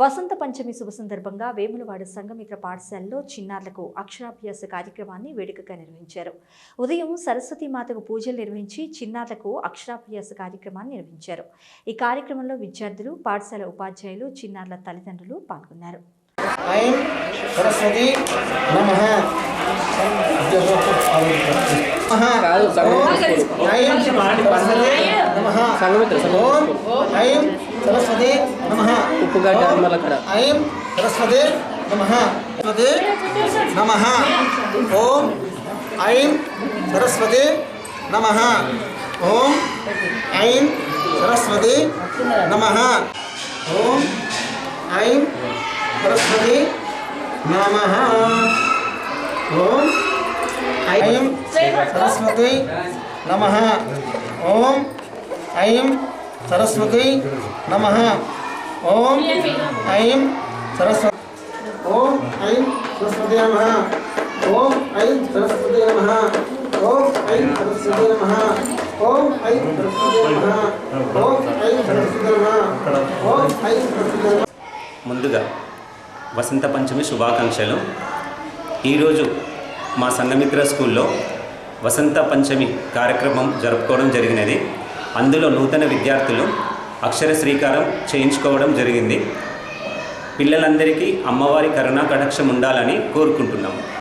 వసంత పంచమి శుభ సందర్భంగా వేములవాడ సంఘమిత్ర పాఠశాలలో చిన్నారులకు అక్షరాభ్యాస కార్యక్రమాన్ని వేడుకగా నిర్వహించారు. ఉదయం సరస్వతి మాతకు పూజలు నిర్వహించి చిన్నారులకు అక్షరాభ్యాస కార్యక్రమాన్ని నిర్వహించారు. ఈ కార్యక్రమంలో విద్యార్థులు పాఠశాల ఉపాధ్యాయులు చిన్నారుల తల్లిదండ్రులు పాల్గొన్నారు. ఐం సరస్వతి నమ ఐం సరస్వతి నమ ఓం ఐం సరస్వతి నమ ఉప్పుగడ్డ మలకడ ఐం సరస్వతి నమ సరస్వతి నమ ఓం ఐం సరస్వతి నమ ఓం ఐం సరస్వతి నమ ఓం ఐం సరస్వతి నమ ఓం ఐం సరస్వతి నమ. ఓం ఐం సరస్వతి ఓం ఐం సరస్వతి నమ. ఓం ఐం సరస్వతి నమ. ఓం ఐం సరస్వతి నమ. ఓం ఐం సరస్వతి నమ. ఓం ఐం సరస్వతి నమ. ఓం ఐం సరస్వతి నమ. ముందుగా వసంత పంచమి శుభాకాంక్షలు. ఈరోజు మా సంఘమిత్ర స్కూల్లో వసంత పంచమి కార్యక్రమం జరుపుకోవడం జరిగినది. అందులో నూతన విద్యార్థులు అక్షర శ్రీకారం చేయించుకోవడం జరిగింది. పిల్లలందరికీ అమ్మవారి కరుణా కటాక్షం ఉండాలని కోరుకుంటున్నాము.